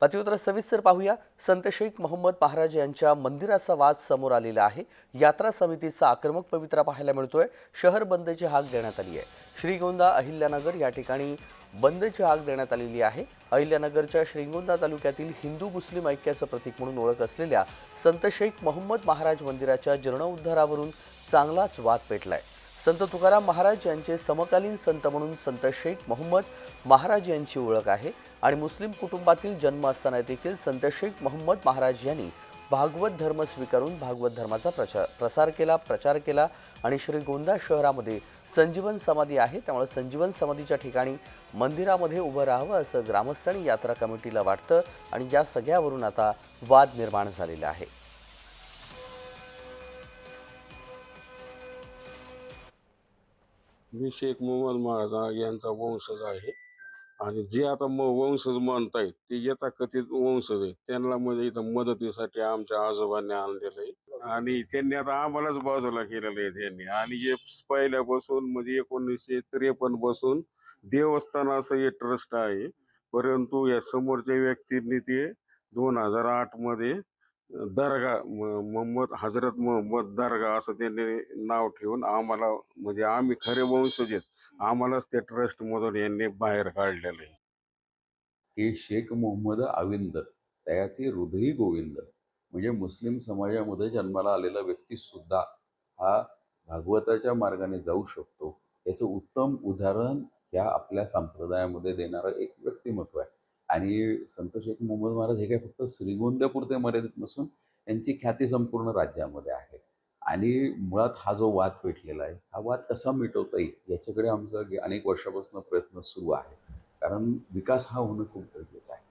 पतिउत्र सविस्तर पाहूया. संत शेख मोहम्मद महाराज यांच्या मंदिराचा वाद समोर आलेला आहे. यात्रा समितीचा आक्रमक पवित्रा पाहायला मिळतोय. शहर बंदची हाक देण्यात आली आहे. श्रीगोंदा अहिल्यानगर या ठिकाणी बंदची हाक देण्यात आलेली आहे. अहिल्यानगरच्या श्रीगोंदा तालुक्यातील हिंदू मुस्लिम ऐक्याचं प्रतीक म्हणून ओळख असलेल्या संत शेख मोहम्मद महाराज मंदिराच्या जीर्णोद्धारावरून चांगलाच वाद पेटलाय. संत तुकाराम महाराज यांचे समकालीन संत म्हणून संत शेख मोहम्मद महाराज यांची ओळख आहे आणि मुस्लिम कुटुंबातील जन्म असताना देखील संत शेख मोहम्मद महाराज यांनी भागवत धर्म स्वीकारून भागवत धर्माचा प्रचार प्रसार केला प्रचार केला आणि श्रीगोंदा शहरामध्ये संजीवन समाधी आहे. त्यामुळे संजीवन समाधीच्या ठिकाणी मंदिरामध्ये उभं राहावं असं ग्रामस्थ आणि यात्रा कमिटीला वाटतं आणि या सगळ्यावरून आता वाद निर्माण झालेला आहे. मी शेख मोहम्मद महाराज यांचा वंशज आहे. आणि जे आता म वंशज म्हणतायत ते यथाकथित वंशज आहेत. त्यांना म्हणजे इथं मदतीसाठी आमच्या आजोबांनी आणलेलं आहे. आणि त्यांनी आता आम्हालाच बाजूला केलेलं आहे त्यांनी. आणि हे पहिल्यापासून म्हणजे एकोणीसशे त्रेपन्नपासून देवस्थान असं हे ट्रस्ट आहे. परंतु या समोरच्या व्यक्तींनी ते दोन हजार आठमध्ये दर्गा म- मोहम्मद हजरत मोहम्मद दर्गा असं त्यांनी नाव ठेवून आम्हाला म्हणजे आम्ही खरे वंशज आहेत. आम्हालाच त्या ट्रस्टमधून यांनी बाहेर काढलेलं आहे. हे शेख मोहम्मद आविंद त्याचे हृदयी गोविंद. म्हणजे मुस्लिम समाजामध्ये जन्माला आलेला व्यक्तीसुद्धा हा भागवताच्या मार्गाने जाऊ शकतो. याचं उत्तम उदाहरण या आपल्या संप्रदायामध्ये देणारं एक व्यक्तिमत्व आहे. आणि संत शेख मोहम्मद महाराज हे काय फक्त श्रीगोंद्यापुरते मर्यादित नसून यांची ख्याती संपूर्ण राज्यामध्ये आहे. आणि मुळात हा जो वाद पेटलेला आहे हा वाद कसा मिटवता येईल याच्याकडे आमचा अनेक वर्षापासून प्रयत्न सुरू आहे. कारण विकास हा होणं खूप गरजेचं आहे.